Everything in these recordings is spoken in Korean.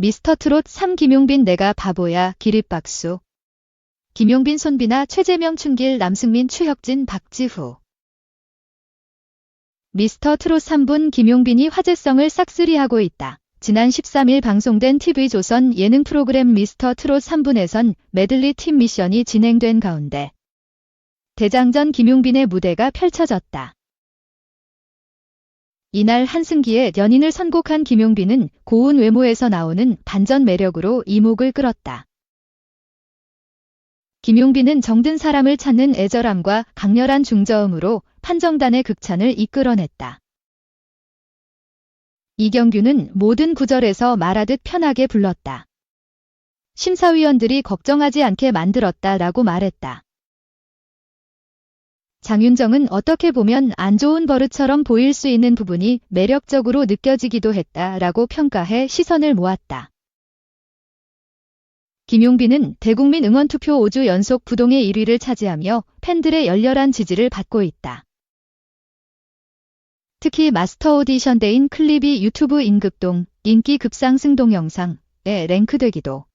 미스터 트롯 3 김용빈 내가 바보야 기립박수. 김용빈 손비나 최재명 춘길 남승민 추혁진 박지후. 미스터 트롯 3분 김용빈이 화제성을 싹쓸이하고 있다. 지난 13일 방송된 TV조선 예능 프로그램 미스터 트롯 3분에선 메들리 팀 미션이 진행된 가운데 대장전 김용빈의 무대가 펼쳐졌다. 이날 한승기의 연인을 선곡한 김용빈은 고운 외모에서 나오는 반전 매력으로 이목을 끌었다. 김용빈은 정든 사람을 찾는 애절함과 강렬한 중저음으로 판정단의 극찬을 이끌어냈다. 이경규는 모든 구절에서 말하듯 편하게 불렀다. 심사위원들이 걱정하지 않게 만들었다 라고 말했다. 장윤정은 어떻게 보면 안 좋은 버릇처럼 보일 수 있는 부분이 매력적으로 느껴지기도 했다라고 평가해 시선을 모았다. 김용빈은 대국민 응원투표 5주 연속 부동의 1위를 차지하며 팬들의 열렬한 지지를 받고 있다. 특히 마스터 오디션 때인 클립이 유튜브 인급동 인기 급상승 동영상에 랭크되기도.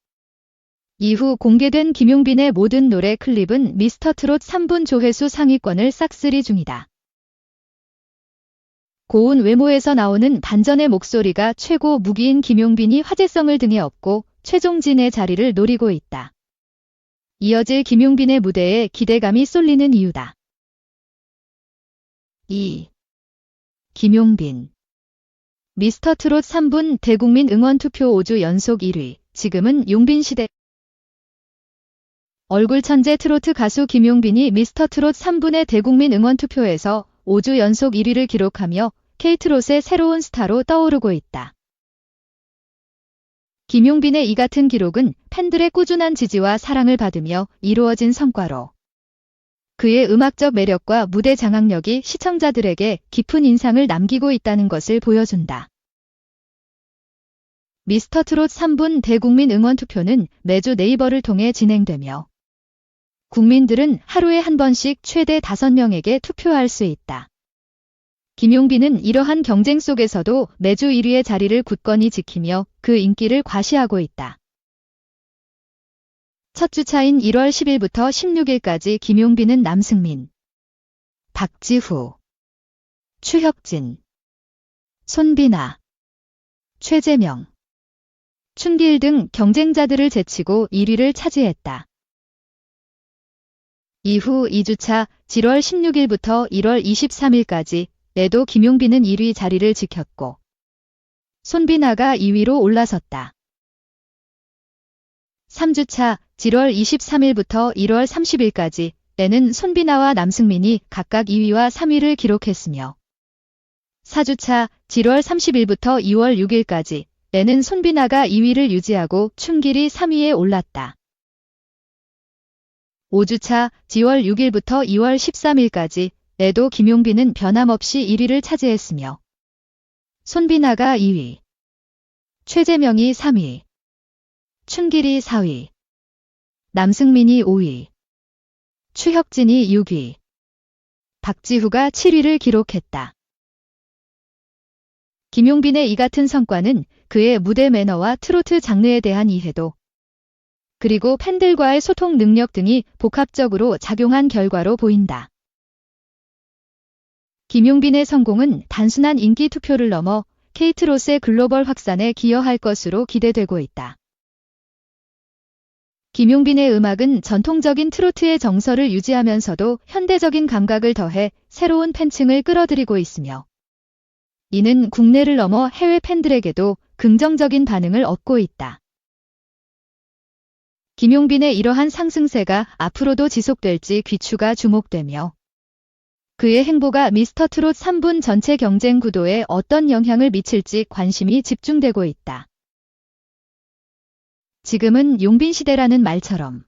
이후 공개된 김용빈의 모든 노래 클립은 미스터 트롯 3분 조회수 상위권을 싹쓸이 중이다. 고운 외모에서 나오는 반전의 목소리가 최고 무기인 김용빈이 화제성을 등에 업고 최종진의 자리를 노리고 있다. 이어질 김용빈의 무대에 기대감이 쏠리는 이유다. 2. 김용빈 미스터 트롯 3분 대국민 응원 투표 5주 연속 1위 지금은 용빈 시대 얼굴 천재 트로트 가수 김용빈이 미스터 트롯 3분의 대국민 응원 투표에서 5주 연속 1위를 기록하며 K트롯의 새로운 스타로 떠오르고 있다. 김용빈의 이 같은 기록은 팬들의 꾸준한 지지와 사랑을 받으며 이루어진 성과로 그의 음악적 매력과 무대 장악력이 시청자들에게 깊은 인상을 남기고 있다는 것을 보여준다. 미스터 트롯 3분 대국민 응원 투표는 매주 네이버를 통해 진행되며 국민들은 하루에 한 번씩 최대 5명에게 투표할 수 있다. 김용빈은 이러한 경쟁 속에서도 매주 1위의 자리를 굳건히 지키며 그 인기를 과시하고 있다. 첫 주차인 1월 10일부터 16일까지 김용빈은 남승민, 박지후, 추혁진, 손비나, 최재명, 춘길 등 경쟁자들을 제치고 1위를 차지했다. 이후 2주차 7월 16일부터 1월 23일까지 내도 김용빈은 1위 자리를 지켰고 손비나가 2위로 올라섰다. 3주차 7월 23일부터 1월 30일까지 내는 손비나와 남승민이 각각 2위와 3위를 기록했으며 4주차 7월 30일부터 2월 6일까지 내는 손비나가 2위를 유지하고 춘길이 3위에 올랐다. 5주차 10월 6일부터 2월 13일까지 내도 김용빈은 변함없이 1위를 차지했으며 손비나가 2위, 최재명이 3위, 춘길이 4위, 남승민이 5위, 추혁진이 6위, 박지후가 7위를 기록했다. 김용빈의 이 같은 성과는 그의 무대 매너와 트로트 장르에 대한 이해도 그리고 팬들과의 소통 능력 등이 복합적으로 작용한 결과로 보인다. 김용빈의 성공은 단순한 인기 투표를 넘어 케이트로스의 글로벌 확산에 기여할 것으로 기대되고 있다. 김용빈의 음악은 전통적인 트로트의 정서를 유지하면서도 현대적인 감각을 더해 새로운 팬층을 끌어들이고 있으며 이는 국내를 넘어 해외 팬들에게도 긍정적인 반응을 얻고 있다. 김용빈의 이러한 상승세가 앞으로도 지속될지 귀추가 주목되며 그의 행보가 미스터 트롯 3분 전체 경쟁 구도에 어떤 영향을 미칠지 관심이 집중되고 있다. 지금은 용빈 시대라는 말처럼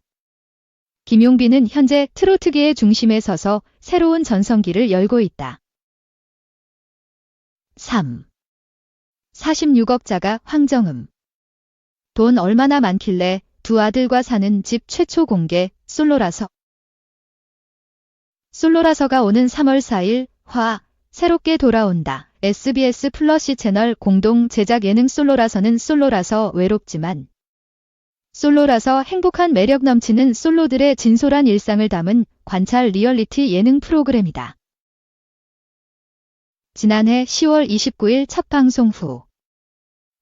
김용빈은 현재 트로트계의 중심에 서서 새로운 전성기를 열고 있다. 3. 46억자가 황정음 돈 얼마나 많길래 두 아들과 사는 집 최초 공개 솔로라서 솔로라서가 오는 3월 4일 화 새롭게 돌아온다 SBS 플러시 채널 공동 제작 예능 솔로라서는 솔로라서 외롭지만 솔로라서 행복한 매력 넘치는 솔로들의 진솔한 일상을 담은 관찰 리얼리티 예능 프로그램이다. 지난해 10월 29일 첫 방송 후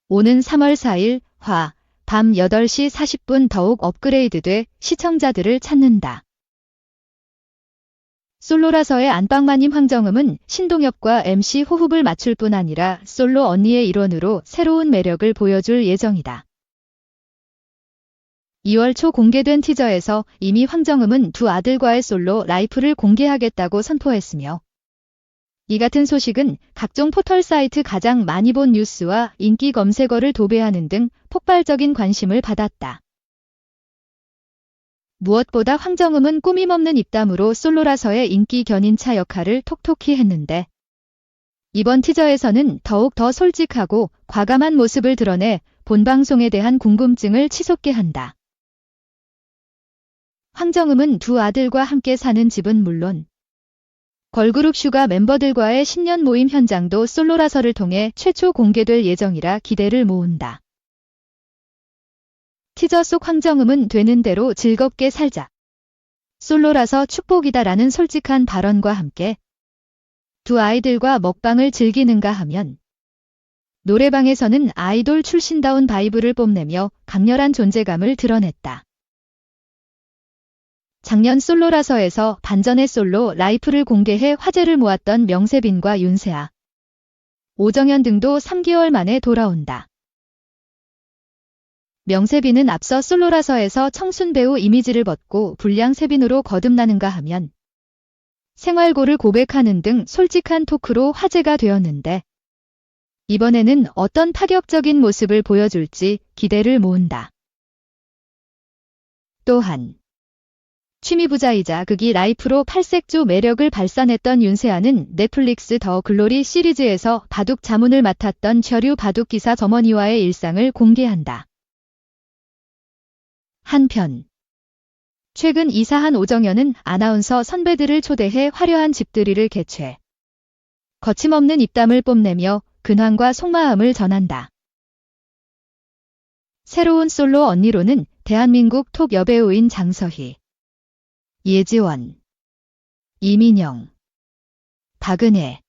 오는 3월 4일 화, 밤 8시 40분 더욱 업그레이드돼 시청자들을 찾는다. 솔로라서의 안방마님 황정음은 신동엽과 MC 호흡을 맞출 뿐 아니라 솔로 언니의 일원으로 새로운 매력을 보여줄 예정이다. 2월 초 공개된 티저에서 이미 황정음은 두 아들과의 솔로 라이프를 공개하겠다고 선포했으며 이 같은 소식은 각종 포털 사이트 가장 많이 본 뉴스와 인기 검색어를 도배하는 등 폭발적인 관심을 받았다. 무엇보다 황정음은 꾸밈없는 입담으로 솔로라서의 인기 견인차 역할을 톡톡히 했는데 이번 티저에서는 더욱 더 솔직하고 과감한 모습을 드러내 본방송에 대한 궁금증을 치솟게 한다. 황정음은 두 아들과 함께 사는 집은 물론 걸그룹 슈가 멤버들과의 신년 모임 현장도 솔로라서를 통해 최초 공개될 예정이라 기대를 모은다. 티저 속 황정음은 되는 대로 즐겁게 살자. 솔로라서 축복이다라는 솔직한 발언과 함께 두 아이들과 먹방을 즐기는가 하면 노래방에서는 아이돌 출신다운 바이브를 뽐내며 강렬한 존재감을 드러냈다. 작년 솔로라서에서 반전의 솔로 라이프를 공개해 화제를 모았던 명세빈과 윤세아, 오정현 등도 3개월 만에 돌아온다. 명세빈은 앞서 솔로라서에서 청순 배우 이미지를 벗고 불량 세빈으로 거듭나는가 하면 생활고를 고백하는 등 솔직한 토크로 화제가 되었는데 이번에는 어떤 파격적인 모습을 보여줄지 기대를 모은다. 또한 취미부자이자 극이 라이프로 팔색조 매력을 발산했던 윤세아는 넷플릭스 더 글로리 시리즈에서 바둑 자문을 맡았던 셔류 바둑 기사 점원이와의 일상을 공개한다. 한편 최근 이사한 오정연은 아나운서 선배들을 초대해 화려한 집들이를 개최. 거침없는 입담을 뽐내며 근황과 속마음을 전한다. 새로운 솔로 언니로는 대한민국 톡 여배우인 장서희, 예지원, 이민영, 박은혜,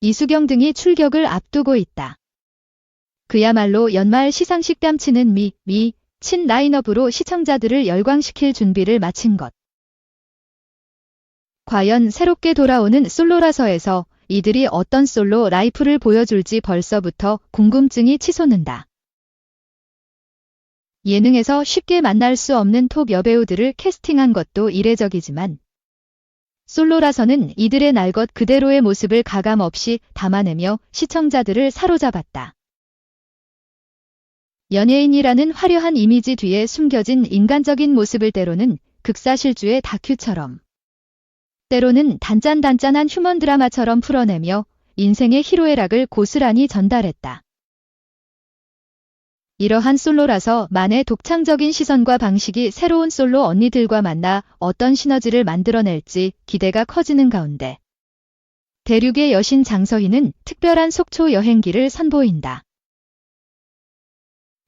이수경 등이 출격을 앞두고 있다. 그야말로 연말 시상식 뺨치는 미, 미, 친 라인업으로 시청자들을 열광시킬 준비를 마친 것. 과연 새롭게 돌아오는 솔로라서에서 이들이 어떤 솔로 라이프를 보여줄지 벌써부터 궁금증이 치솟는다. 예능에서 쉽게 만날 수 없는 톱 여배우들을 캐스팅한 것도 이례적이지만 솔로라서는 이들의 날 것 그대로의 모습을 가감 없이 담아내며 시청자들을 사로잡았다. 연예인이라는 화려한 이미지 뒤에 숨겨진 인간적인 모습을 때로는 극사실주의 다큐처럼 때로는 단짠단짠한 휴먼 드라마처럼 풀어내며 인생의 희로애락을 고스란히 전달했다. 이러한 솔로라서 만의 독창적인 시선과 방식이 새로운 솔로 언니들과 만나 어떤 시너지를 만들어낼지 기대가 커지는 가운데 대륙의 여신 장서희는 특별한 속초 여행기를 선보인다.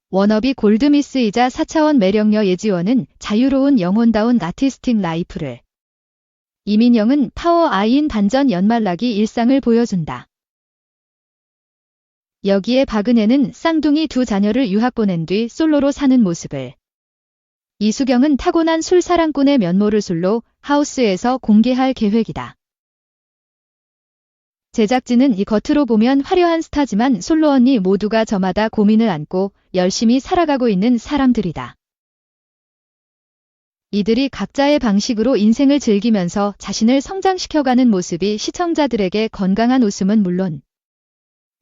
워너비 골드미스이자 4차원 매력녀 예지원은 자유로운 영혼다운 아티스틱 라이프를 이민영은 파워 아이인 반전 연말나기 일상을 보여준다. 여기에 박은혜는 쌍둥이 두 자녀를 유학 보낸 뒤 솔로로 사는 모습을 이수경은 타고난 술사랑꾼의 면모를 술로 하우스에서 공개할 계획이다. 제작진은 이 겉으로 보면 화려한 스타지만 솔로 언니 모두가 저마다 고민을 안고 열심히 살아가고 있는 사람들이다. 이들이 각자의 방식으로 인생을 즐기면서 자신을 성장시켜가는 모습이 시청자들에게 건강한 웃음은 물론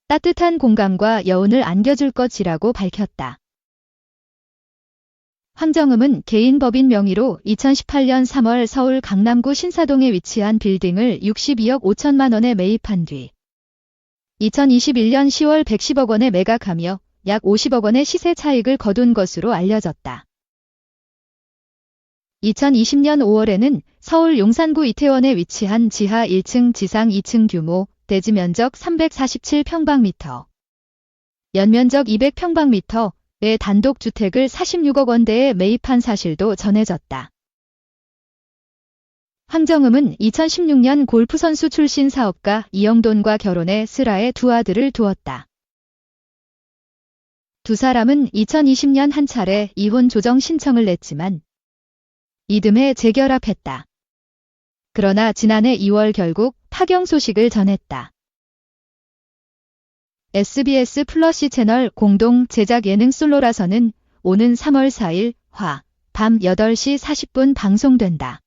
따뜻한 공감과 여운을 안겨줄 것이라고 밝혔다. 황정음은 개인 법인 명의로 2018년 3월 서울 강남구 신사동에 위치한 빌딩을 62억 5천만 원에 매입한 뒤 2021년 10월 110억 원에 매각하며 약 50억 원의 시세 차익을 거둔 것으로 알려졌다. 2020년 5월에는 서울 용산구 이태원에 위치한 지하 1층 지상 2층 규모 대지 면적 347평방미터, 연면적 200평방미터의 단독주택을 46억 원대에 매입한 사실도 전해졌다. 황정음은 2016년 골프선수 출신 사업가 이영돈과 결혼해 슬하에 두 아들을 두었다. 두 사람은 2020년 한 차례 이혼 조정 신청을 냈지만 이듬해 재결합했다. 그러나 지난해 2월 결국 파경 소식을 전했다. SBS 플러시 채널 공동 제작 예능 솔로라서는 오는 3월 4일 화, 밤 8시 40분 방송된다.